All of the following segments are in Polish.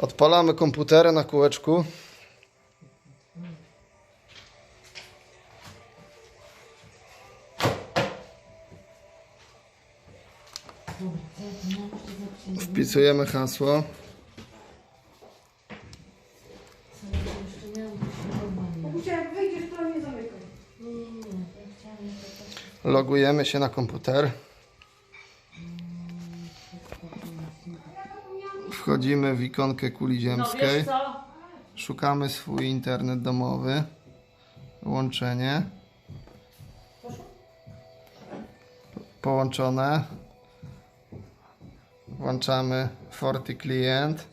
Odpalamy komputer na kółeczku. Wpisujemy hasło. Logujemy się na komputer. Wchodzimy w ikonkę kuli No ziemskiej. Szukamy swój internet domowy. Łączenie. Połączone. Włączamy Forty Client.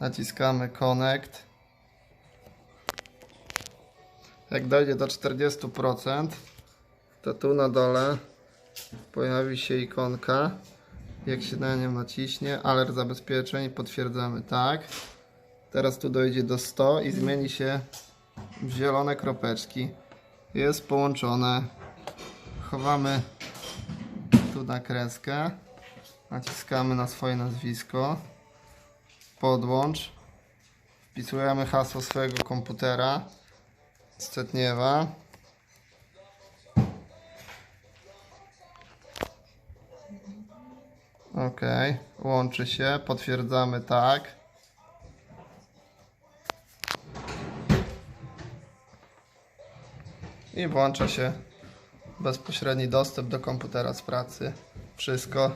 Naciskamy Connect. Jak dojdzie do 40%, to tu na dole pojawi się ikonka. Jak się na nią naciśnie, alert zabezpieczeń, potwierdzamy tak. Teraz tu dojdzie do 100 i zmieni się w zielone kropeczki. Jest połączone. Chowamy tu na kreskę. Naciskamy na swoje nazwisko. Podłącz. Wpisujemy hasło swojego komputera. Scetniewa. Ok, łączy się, potwierdzamy tak. I włącza się bezpośredni dostęp do komputera z pracy. Wszystko.